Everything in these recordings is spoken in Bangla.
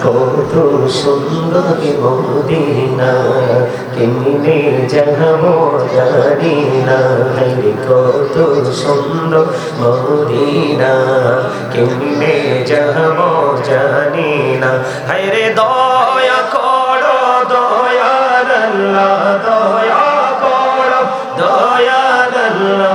কত সুন্দর মদিনা কেমনে যাব জানি না কত সুন্দর মদিনা কেমনে যাব জানি না হায়রে দয়া করো দয়ার আল্লাহ দয়া করো দয়ার আল্লাহ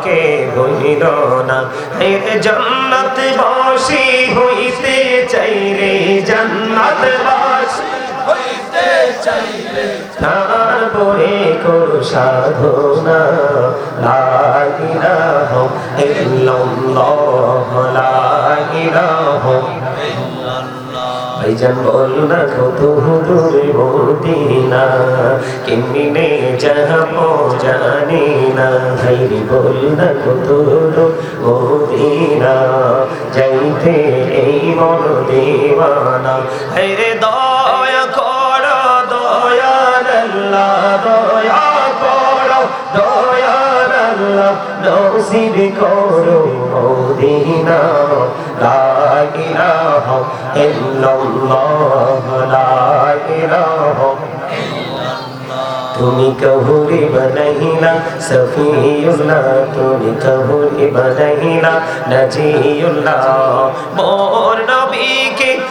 বাবাকে ভুলিল না। এর জন্নত বাসি, হইতে চাইরে জন্নত বসে। হইতে তার তারপরে করো সাধনা লাগিরাহ ভাইজান বল না কত দূরে মদিনা, কেমনে যাব জানি না। ভাইরি বল না কত মদিনা, যাইতে এই মন দেওয়ানা। হাইরে দয়া আল্লাহ নসিব করো মদিনা, লা ইলাহা ইল্লাল্লাহ, লা ইলাহা তুমি কহুরি বনাইলা, সফিউল্লাহ। তুমি কহুরি নজিউল্লাহ। মোর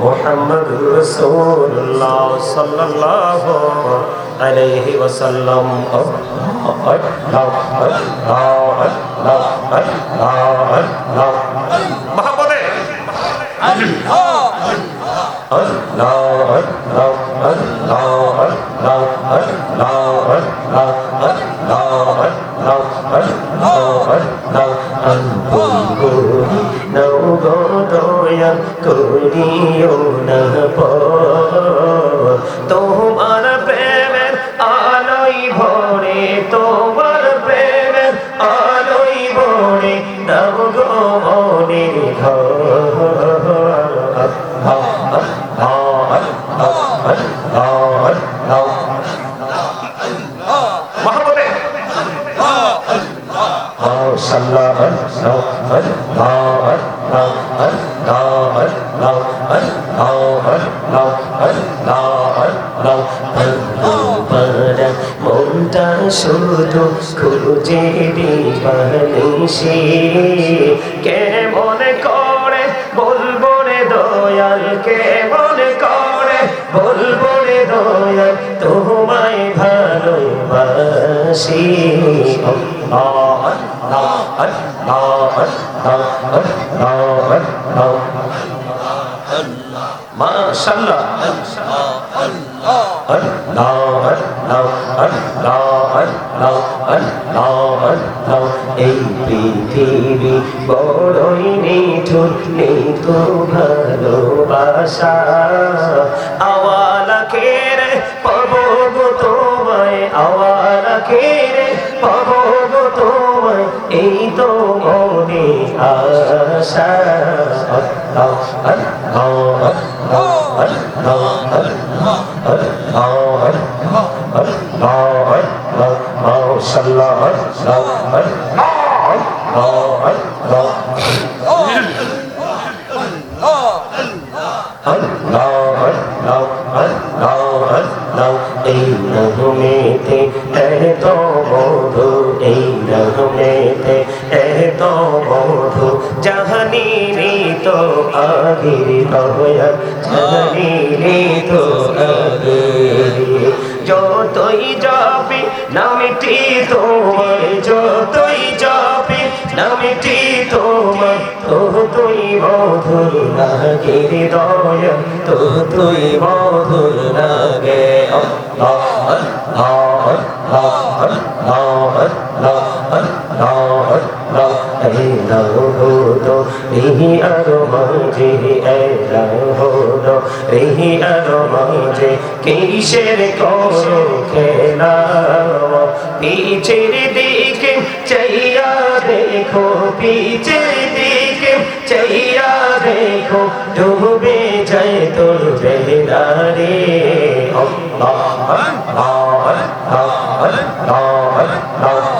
মুহাম্মাদুর রাসূলুল্লাহ সাল্লাল্লাহু আলাইহি ওয়াসাল্লাম। মহাপদে। করিও না তোমার প্রেমের আলোই ভরে তোমার মনটা শুধু খুঁজে দিবানিসি কেমন করে বলব রে দয়াল কেমন করে বলব রে দয়াল তোমায় ভালোবাসি আল্লাহ আল্লাহ আল্লাহ আল্লাহ আল্লাহ মাশাআল্লাহ এই পৃথিবী বড়ই নিঠুর তো ভালোবাসা। আওয়ালা তো মনে আশা আল্লাহ আল্লাহ আল্লাহ আল্লাহ এই জাহানি রে তো আগির দয়া জাহানি রে তো আগে যতই যাবে, নামটি তোমার যতই যাবে হাসিটি তোমার তো তুই মধুর লাগে। হৃদয় তো তুই মধুর আল্লাহ আল্লাহ আল্লাহ নহুদো রিহি আর মাঝে এই নহুদো রিহি আর মাঝে কিসের করো খেলা পিছের দিকে চাইয়া দেখো পিছের দিকে চাইয়া দেখো ডুবে যায় তোর বেদারে আল্লাহ আল্লাহ আল্লাহ আল্লাহ মহাবলে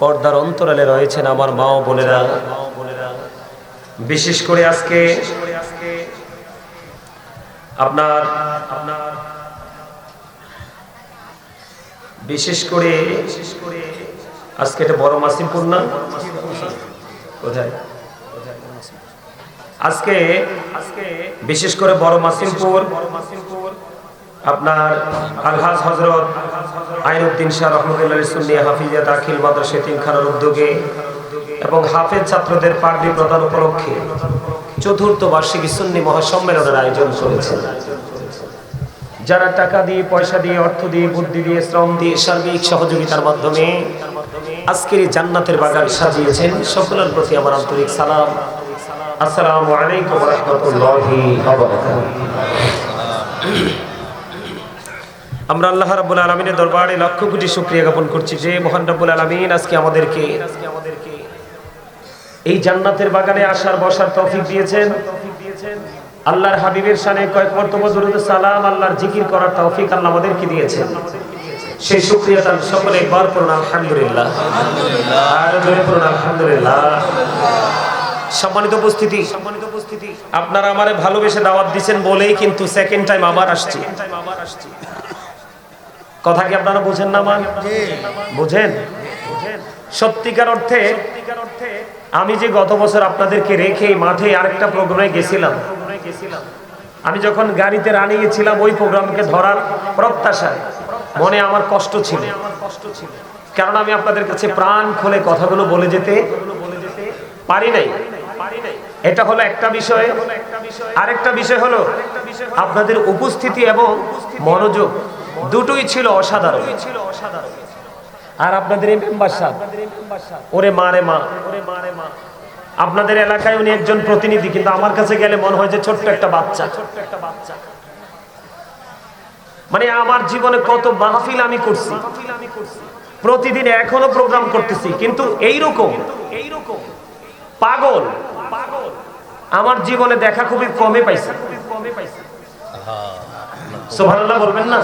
পর্দার অন্তরালে রয়েছেন আমার মা ও বোনেরা। বিশেষ করে আজকে আপনার বিশেষ করে আজকে এটা বড় মাসিমপুর না? কোথায়? আজকে আজকে বিশেষ করে বড় মাসিমপুর। আপনার আলহাজ হজরত আইনুদ্দিন শাহ রহমতুল্লাহ সুন্নিয়া হাফিজা দাখিল মাদ্রাসা তিনখানার উদ্যোগে এবং হাফেজ ছাত্রদের পাগড়ি প্রদান উপলক্ষে চতুর্থ বার্ষিকী সুন্নি মহাসম্মেলনের আয়োজন করেছে যারা টাকা দিয়ে, পয়সা দিয়ে, অর্থ দিয়ে, বুদ্ধি দিয়ে, শ্রম দিয়ে সার্বিক সহযোগিতার মাধ্যমে আজকের এই জান্নাতের বাগান সাজিয়েছেন, সকলের প্রতি আমার আন্তরিক সালাম। আসসালামু আলাইকুম রহমতুল্লাহি আমরা আল্লাহ রাব্বুল আলামিনের দরবারে লক্ষ কোটি শুকরিয়া জ্ঞাপন করছি যে মহান রাব্বুল আলামিন আজকে আমাদেরকে এই জান্নাতের বাগানে আসার, বসার তৌফিক দিয়েছেন। আল্লাহর হাবিবের শানে কয়েক মর্তবা দুরুদ সালাম, আল্লাহর জিকির করার তৌফিক আল্লাহ আমাদেরকে দিয়েছেন। সেই শুকরিয়া তার সকলে একবার পড়ুন, আলহামদুলিল্লাহ। আলহামদুলিল্লাহ সম্মানিত উপস্থিতি সম্মানিত উপস্থিতি, আপনারা আমারে ভালোবেসে দাওয়াত দিচ্ছেন বলেই কিন্তু সেকেন্ড টাইম আবার আসছি। কথা কি আপনারা বুঝেন না মান বুঝেন? সত্যিকার অর্থে আমি যে গত বছর আপনাদেরকে রেখে মাঠে আরেকটা প্রোগ্রামে গেছিলাম। আমি যখন গাড়িতে রানিয়ে ছিলাম ওই প্রোগ্রামকে ধরার প্রত্যাশায়। মনে আমার কষ্ট ছিল। কারণ আমি আপনাদের কাছে প্রাণ খুলে কথাগুলো বলে যেতে পারি নাই। এটা হলো একটা বিষয়। আরেকটা বিষয় হলো আপনাদের উপস্থিতি এবং মনোযোগ। দুটোই ছিল অসাধারণ। আর আপনাদের এই মেম্বার সাহেব ওরে মারে মা। ওরে মারে মা। আপনাদের এলাকায় উনি একজন প্রতিনিধি কিন্তু আমার কাছে গেলে মনে হয় যে ছোট্ট একটা বাচ্চা। ছোট্ট একটা বাচ্চা। মানে আমার জীবনে কত মাহফিল আমি করছি। প্রতিদিন এখনও প্রোগ্রাম করতেছি কিন্তু এইরকম এইরকম। পাগল। পাগল। আমার জীবনে দেখা খুবই কমে পাইছে। কমে পাইছে। সুবহানাল্লাহ বলবেন না?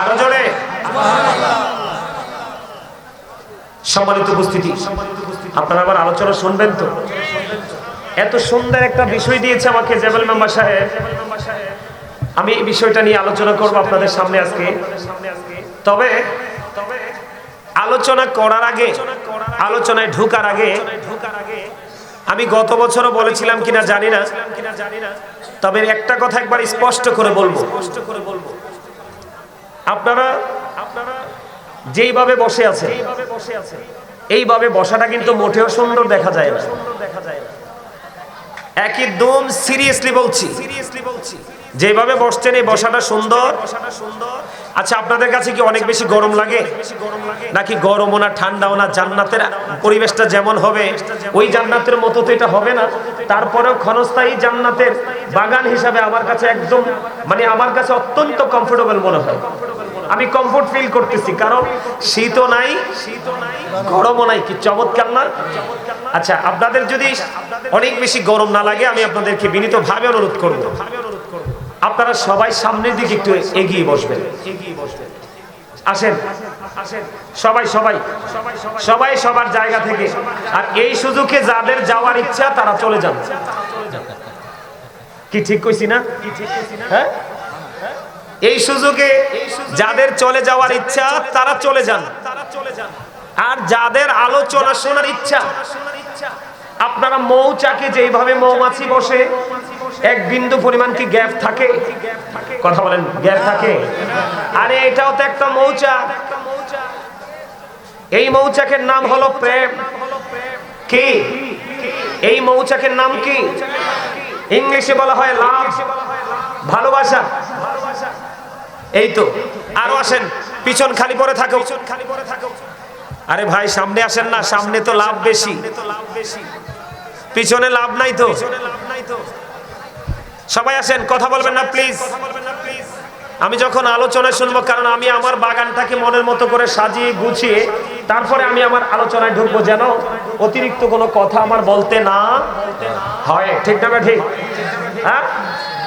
আরও জোরে। সম্মানিত উপস্থিতি, আপনারা আবার আলোচনা শুনবেন তো? এত সুন্দর একটা বিষয় দিয়েছে আমাকে জেবেল মেম্বার সাহেব। আমি এই বিষয়টা নিয়ে আলোচনা করব আপনাদের সামনে আজকে। তবে আলোচনা করার আগে, আলোচনায় ঢুকার আগে, আমি গত বছরও বলেছিলাম কিনা জানি না। তবে একটা কথা একবার স্পষ্ট করে বলব। স্পষ্ট করে বলব আপনারা আপনারা যেইভাবে বসে আছে এইভাবে বসাটা কিন্তু মোটেও সুন্দর দেখা যায় না। একদম সিরিয়াসলি বলছি। যেভাবে বসছেন এই বসাটা সুন্দর। আচ্ছা আপনাদের কাছে কি অনেক বেশি গরম লাগে? নাকি গরমও না ঠান্ডাও না জান্নাতের পরিবেশটা যেমন হবে ওই জান্নাতের মতো তো এটা হবে না। তারপরেও ক্ষণস্থায়ী জান্নাতের বাগান হিসাবে আমার কাছে একদম মানে আমার কাছে অত্যন্ত কমফোর্টেবল মনে হয়। আমি কমফোর্ট ফিল করতেছি কারণ শীতও নাই গরমও নাই কি চমৎকার না? আচ্ছা আপনাদের যদি অনেক বেশি গরম না লাগে আমি আপনাদেরকে বিনীত ভাবে অনুরোধ করব। আপনারা সবাই সামনের দিকে একটু এগিয়ে বসবেন। আসেন আসেন সবাই সবাই সবাই সবার জায়গা থেকে। আর এই সুযোগে যাদের যাওয়ার ইচ্ছা তারা চলে যান। কি ঠিক কইছি না? কি ঠিক কইছি না? হ্যাঁ? এই সুযোগে যাদের চলে যাওয়ার ইচ্ছা, তারা চলে যান। আর যাদের আলোচনা শোনার ইচ্ছা, আপনারা মৌচাকে যেভাবে মৌমাছি বসে, এক বিন্দু পরিমাণ কি গ্যাপ থাকে? কথা বলেন, গ্যাপ থাকে? আরে এটাও তো একটা মৌচাক এই মৌচাকের নাম হলো প্রেম। কি? এই মৌচাকের নাম কি? ইংলিশে বলা হয় লাভ। ভালোবাসা। এই তো, আরও আসেন, পিছন খালি পরে থাকো খালি পরে থাকো আরে ভাই, সামনে আসেন না, সামনে তো লাভ বেশি। পিছনে লাভ নাই তো। সবাই আসেন, কথা বলবেন না প্লিজ আমি যখন আলোচনা শুনব, কারণ আমি আমার বাগানটাকে মনের মতো করে সাজিয়ে গুছিয়ে, তারপরে আমি আমার আলোচনায় ঢুকবো যেন অতিরিক্ত কোনো কথা আমার বলতে না হয়। ঠিক না ঠিক?